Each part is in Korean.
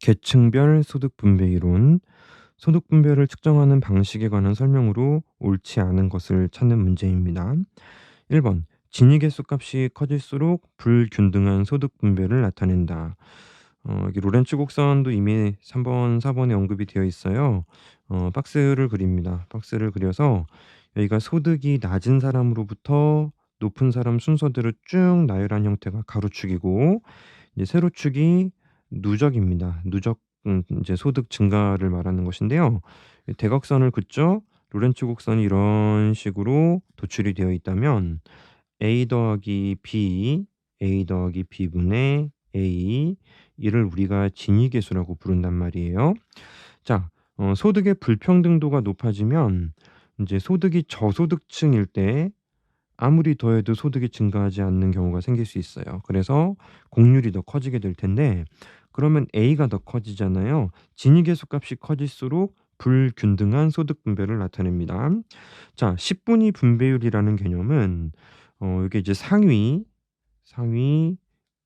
계층별 소득 분배 이론. 소득 분배를 측정하는 방식에 관한 설명으로 옳지 않은 것을 찾는 문제입니다. 1번 진위 계수 값이 커질수록 불균등한 소득 분배를 나타낸다. 어 여기 로렌츠 곡선도 이미 3 번, 4 번에 언급이 되어 있어요. 어 박스를 그립니다. 박스를 그려서 여기가 소득이 낮은 사람으로부터 높은 사람 순서대로 쭉 나열한 형태가 가로축이고 이제 세로축이 누적입니다. 누적 음 인제 소득 증가를 말하는 것인데요. 이 대각선을 긋죠. 로렌츠 곡선이 이런 식으로 도출이 되어 있다면 A 더하기 B, A 더하기 B분의 A 이를 우리가 진위 계수라고 부른단 말이에요. 자 어 소득의 불평등도가 높아지면 인제 소득이 저소득층일 때 아무리 더해도 소득이 증가하지 않는 경우가 생길 수 있어요. 그래서 공률이 더 커지게 될 텐데 그러면 A가 더 커지잖아요. 진위 계수 값이 커질수록 불균등한 소득 분배를 나타냅니다. 자 10분위 분배율이라는 개념은 어 이게 이제 상위, 상위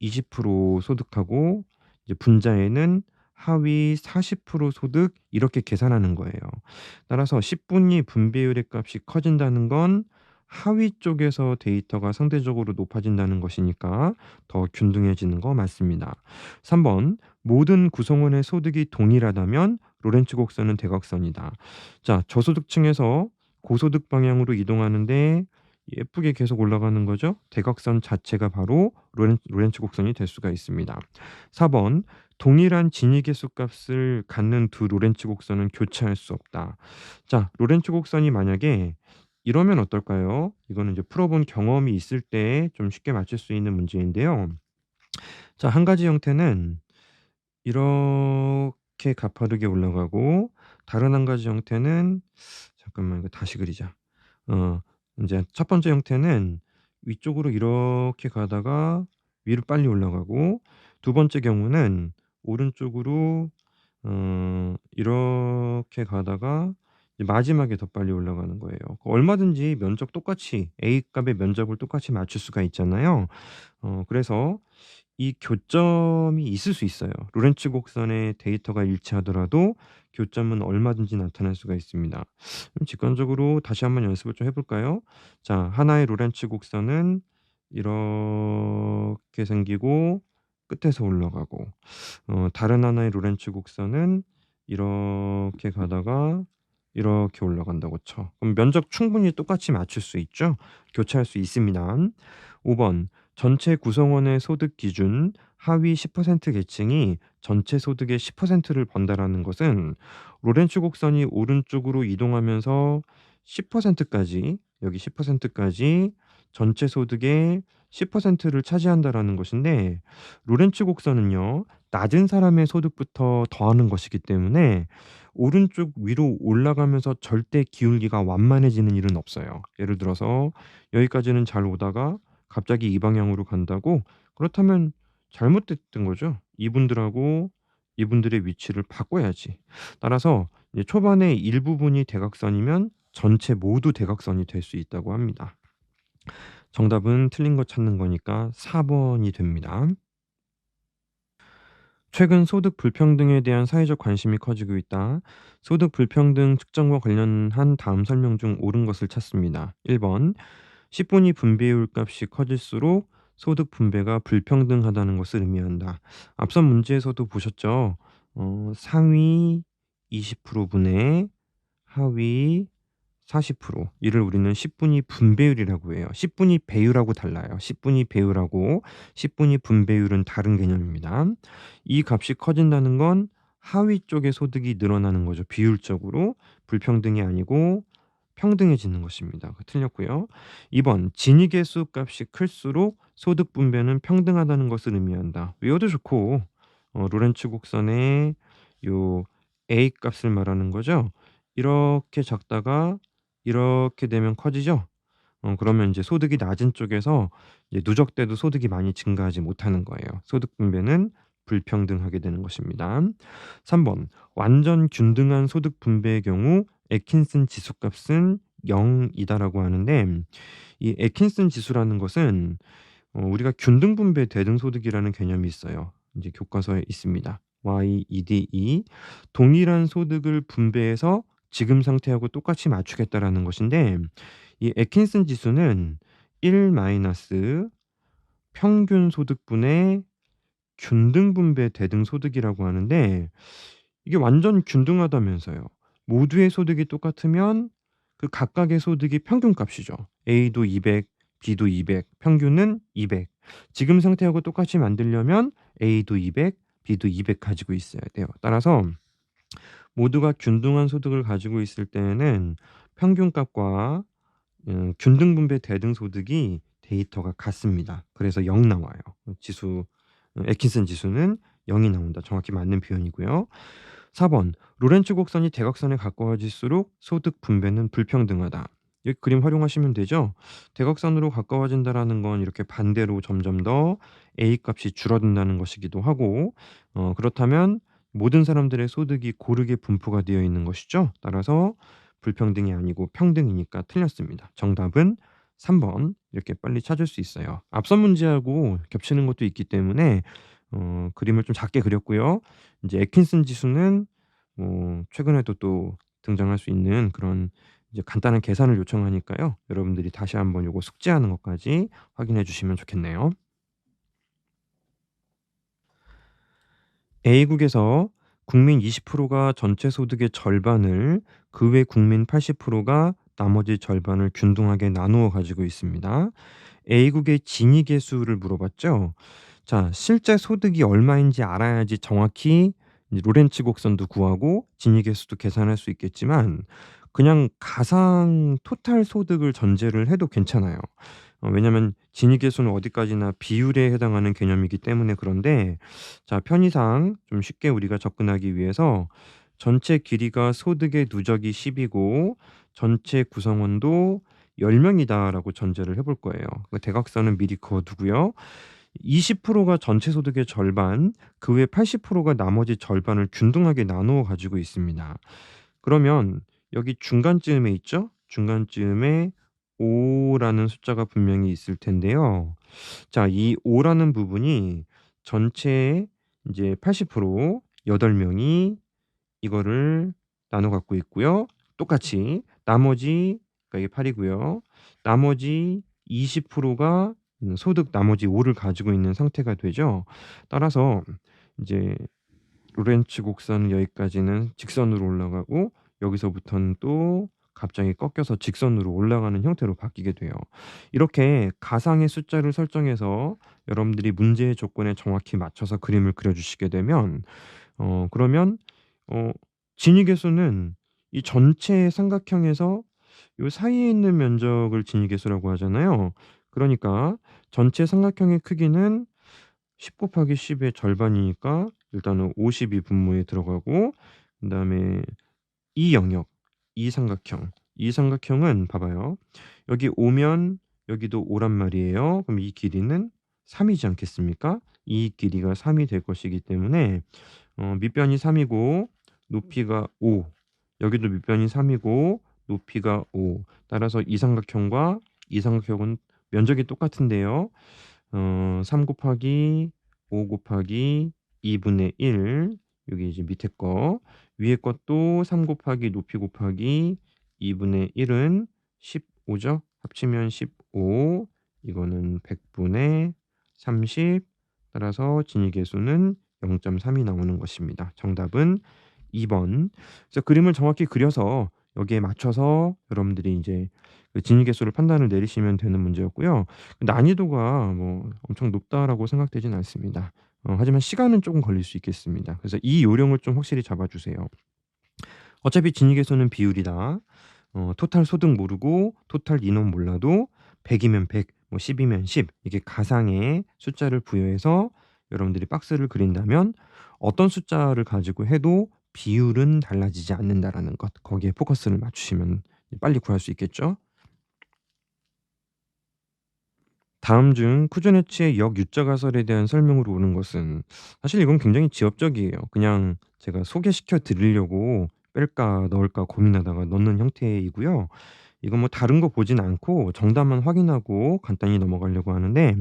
20% 소득하고 이제 분자에는 하위 40% 소득 이렇게 계산하는 거예요. 따라서 10분위 분배율의 값이 커진다는 건 하위 쪽에서 데이터가 상대적으로 높아진다는 것이니까 더 균등해지는 거 맞습니다. 3번 모든 구성원의 소득이 동일하다면 로렌츠 곡선은 대각선이다. 자 저소득층에서 고소득 방향으로 이동하는데 예쁘게 계속 올라가는 거죠. 대각선 자체가 바로 로렌 로렌츠 곡선이 될 수가 있습니다. 4번 동일한 진위 계수 값을 갖는 두 로렌츠 곡선은 교차할 수 없다. 자 로렌츠 곡선이 만약에 이러면 어떨까요? 이거는 이제 풀어 본 경험이 있을 때 좀 쉽게 맞출 수 있는 문제인데요. 자 한 가지 형태는 이렇게 가파르게 올라가고 다른 한 가지 형태는 잠깐만 이거 다시 그리자. 어 인제 첫 번째 형태는 위쪽으로 이렇게 가다가 위로 빨리 올라가고 두 번째 경우는 오른쪽으로 어 이렇게 가다가 이제 마지막에 더 빨리 올라가는 거예요. 그 얼마든지 면적 똑같이 A 값의 면적을 똑같이 맞출 수가 있잖아요. 어 그래서 이 교점이 있을 수 있어요. 로렌츠 곡선의 데이터가 일치하더라도 교점은 얼마든지 나타날 수가 있습니다. 직관적으로 다시 한번 연습을 좀 해 볼까요? 자 하나의 로렌츠 곡선은 이렇게 생기고 끝에서 올라가고 어 다른 하나의 로렌츠 곡선은 이렇게 가다가 이렇게 올라간다고 쳐. 그럼 면적 충분히 똑같이 맞출 수 있죠? 교차할 수 있습니다. 5번 전체 구성원의 소득 기준 하위 10% 계층이 전체 소득의 10%를 번다라는 것은 로렌츠 곡선이 오른쪽으로 이동하면서 10%까지 여기 10%까지 전체 소득의 10%를 차지한다라는 것인데 로렌츠 곡선은요. 낮은 사람의 소득부터 더하는 것이기 때문에 오른쪽 위로 올라가면서 절대 기울기가 완만해지는 일은 없어요. 예를 들어서 여기까지는 잘 오다가 갑자기 이 방향으로 간다고 그렇다면 잘못됐던 거죠. 이분들하고 이분들의 위치를 바꿔야지. 따라서 초반에 일부분이 대각선이면 전체 모두 대각선이 될 수 있다고 합니다. 정답은 틀린 거 찾는 거니까 4 번이 됩니다. 최근 소득 불평등에 대한 사회적 관심이 커지고 있다. 소득 불평등 측정과 관련한 다음 설명 중 옳은 것을 찾습니다. 1번 10분위 분배율 값이 커질수록 소득 분배가 불평등하다는 것을 의미한다. 앞선 문제에서도 보셨죠? 어 상위 20% 분의 하위 40% 이를 우리는 10분위 분배율이라고 해요. 10분위 배율하고 달라요. 10분위 배율하고 10분위 분배율은 다른 개념입니다. 이 값이 커진다는 건 하위 쪽의 소득이 늘어나는 거죠. 비율적으로 불평등이 아니고 평등해지는 것입니다. 틀렸고요. 2번 진위 계 수 값이 클수록 소득 분배는 평등하다는 것을 의미한다. 외워도 좋고 어 로렌츠 곡선의 요 A 값을 말하는 거죠. 이렇게 작다가 이렇게 되면 커지죠. 어 그러면 인제 소득이 낮은 쪽에서 이제 누적돼도 소득이 많이 증가하지 못하는 거예요. 소득 분배는 불평등하게 되는 것입니다. 3 번 완전 균등한 소득 분배의 경우 애킨슨 지수값은 0 이다라고 하는데 이 애킨슨 지수라는 것은 어 우리가 균등 분배 대등 소득이라는 개념이 있어요. 인제 교과서에 있습니다. YEDE 동일한 소득을 분배해서 지금 상태하고 똑같이 맞추겠다라는 것인데 이 애킨슨 지수는 1 마이너스 평균 소득분의 균등 분배 대등 소득이라고 하는데 이게 완전 균등하다면서요. 모두의 소득이 똑같으면 그 각각의 소득이 평균값이죠. A도 200, B도 200, 평균은 200. 지금 상태하고 똑같이 만들려면 A도 200, B도 200 가지고 있어야 돼요. 따라서 모두가 균등한 소득을 가지고 있을 때에는 평균값과 음 균등 분배 대등 소득이 데이터가 같습니다. 그래서 0 나와요. 지수 어 애킨슨 지수는 0이 나온다. 정확히 맞는 표현이고요. 4번 로렌츠 곡선이 대각선에 가까워질수록 소득 분배는 불평등하다. 이 그림 활용하시면 되죠. 대각선으로 가까워진다라는 건 이렇게 반대로 점점 더 A 값이 줄어든다는 것이기도 하고 어 그렇다면 모든 사람들의 소득이 고르게 분포가 되어 있는 것이죠. 따라서 불평등이 아니고 평등이니까 틀렸습니다. 정답은 3번 이렇게 빨리 찾을 수 있어요. 앞선 문제하고 겹치는 것도 있기 때문에 어 그림을 좀 작게 그렸고요. 인제 애킨슨 지수는 뭐 최근에도 또 등장할 수 있는 그런 이제 간단한 계산을 요청하니까요. 여러분들이 다시 한번 요거 숙지하는 것까지 확인해 주시면 좋겠네요. A국에서 국민 20%가 전체 소득의 절반을 그 외 국민 80%가 나머지 절반을 균등하게 나누어 가지고 있습니다. A국의 진위 계수를 물어봤죠. 자, 실제 소득이 얼마인지 알아야지 정확히 로렌츠 곡선도 구하고 진위 계수도 계산할 수 있겠지만 그냥 가상 토탈 소득을 전제를 해도 괜찮아요. 어 왜냐면 진위 계수는 어디까지나 비율에 해당하는 개념이기 때문에 그런데 자 편의상 좀 쉽게 우리가 접근하기 위해서 전체 길이가 소득의 누적이 10 이고 전체 구성원도 10 명이다라고 전제를 해 볼 거예요. 그 대각선은 미리 그어 두고요. 20%가 전체 소득의 절반, 그 외 80%가 나머지 절반을 균등하게 나누어 가지고 있습니다. 그러면 여기 중간쯤에 있죠? 중간쯤에 5 라는 숫자가 분명히 있을 텐데요. 자 이 5 라는 부분이 전체의 인제 80% 8 명이 이거를 나눠 갖고 있고요. 똑같이 나머지 그러니까 이게 8 이고요. 나머지 20%가 음 소득 나머지 5 를 가지고 있는 상태가 되죠. 따라서 이제 로렌츠 곡선은 여기까지는 직선으로 올라가고 여기서부터는 또 갑자기 꺾여서 직선으로 올라가는 형태로 바뀌게 돼요. 이렇게 가상의 숫자를 설정해서 여러분들이 문제의 조건에 정확히 맞춰서 그림을 그려 주시게 되면 어 그러면 어 진위계수는 이 전체 삼각형에서 요 사이에 있는 면적을 진위계수라고 하잖아요. 그러니까 전체 삼각형의 크기는 10 곱하기 10의 절반이니까 일단은 50이 분모에 들어가고 그 다음에 이 영역, 이 삼각형, 이 삼각형은 봐봐요. 여기 오면 여기도 오란 말이에요. 그럼 이 길이는 3 이지 않겠습니까? 이 길이가 3이 될 것이기 때문에 어 밑변이 3 이고 높이가 5 여기도 밑변이 3 이고 높이가 5 따라서 이 삼각형과 이 삼각형은 면적이 똑같은데요. 어 3 곱하기 5 곱하기 2 분의 1 요게 이제 밑에 거 위에 것도 3 곱하기 높이 곱하기 2 분의 1은 15 죠. 합치면 15 이거는 100 분의 30 따라서 진위계수는 0.3이 나오는 것입니다. 정답은 2 번. 그래서 그림을 정확히 그려서 여기에 맞춰서 여러분들이 인제 그 진위계수를 판단을 내리시면 되는 문제였고요. 난이도가 뭐 엄청 높다라고 생각되진 않습니다. 어 하지만 시간은 쪼금 걸릴 수 있겠습니다. 그래서 이 요령을 좀 확실히 잡아 주세요. 어차피 진위계수는 비율이다. 어 토탈 소득 모르고 토탈 인원 몰라도 100 이면 100 뭐 10 이면 10 이게 가상의 숫자를 부여해서 여러분들이 박스를 그린다면 어떤 숫자를 가지고 해도 비율은 달라지지 않는다라는 것 거기에 포커스를 맞추시면 빨리 구할 수 있겠죠. 다음 중 쿠즈네츠의 역 유자 가설에 대한 설명으로 오는 것은 사실 이건 굉장히 지엽적이에요. 그냥 제가 소개시켜 드리려고 뺄까 넣을까 고민하다가 넣는 형태이고요. 이건 뭐 다른 거 보진 않고 정답만 확인하고 간단히 넘어가려고 하는데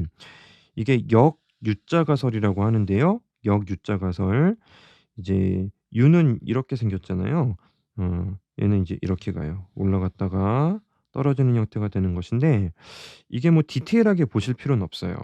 이게 역 유자 가설이라고 하는데요. 역 유자 가설 이제 U는 이렇게 생겼잖아요. 어 얘는 인제 이렇게 가요. 올라갔다가 떨어지는 형태가 되는 것인데 이게 뭐 디테일하게 보실 필요는 없어요.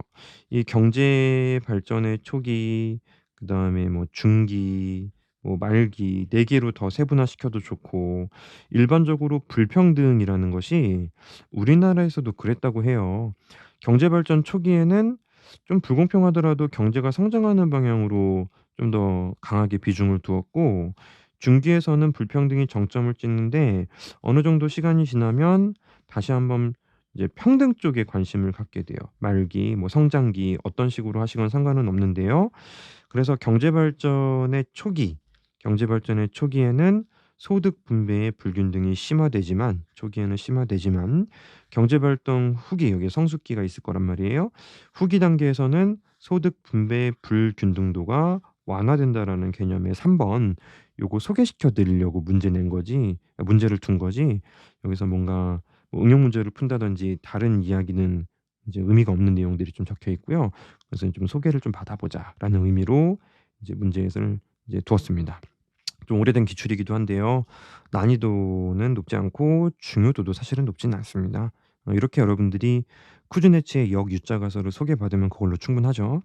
이 경제 발전의 초기 그다음에 뭐 중기 뭐 말기 4 개로 더 세분화시켜도 좋고 일반적으로 불평등이라는 것이 우리나라에서도 그랬다고 해요. 경제 발전 초기에는 좀 불공평하더라도 경제가 성장하는 방향으로 좀 더 강하게 비중을 두었고 중기에서는 불평등이 정점을 찍는데 어느 정도 시간이 지나면 다시 한번 이제 평등 쪽에 관심을 갖게 돼요. 말기 뭐 성장기 어떤 식으로 하시건 상관은 없는데요. 그래서 경제 발전의 초기 경제 발전의 초기에는 소득 분배의 불균등이 심화되지만 초기에는 심화되지만 경제 발전 후기 여기에 성숙기가 있을 거란 말이에요. 후기 단계에서는 소득 분배의 불균등도가 완화된다라는 개념의 3번 요거 소개시켜 드리려고 문제 낸 거지 아 문제를 둔 거지 여기서 뭔가 뭐 응용 문제를 푼다든지 다른 이야기는 이제 의미가 없는 내용들이 좀 적혀 있고요. 그래서 좀 '소개를 좀 받아 보자.'라는 의미로 이제 문제를 이제 두었습니다. 좀 오래된 기출이기도 한데요. 난이도는 높지 않고 중요도도 사실은 높지는 않습니다. 어 이렇게 여러분들이 쿠즈네츠의 역 U자 가설을 소개받으면 그걸로 충분하죠.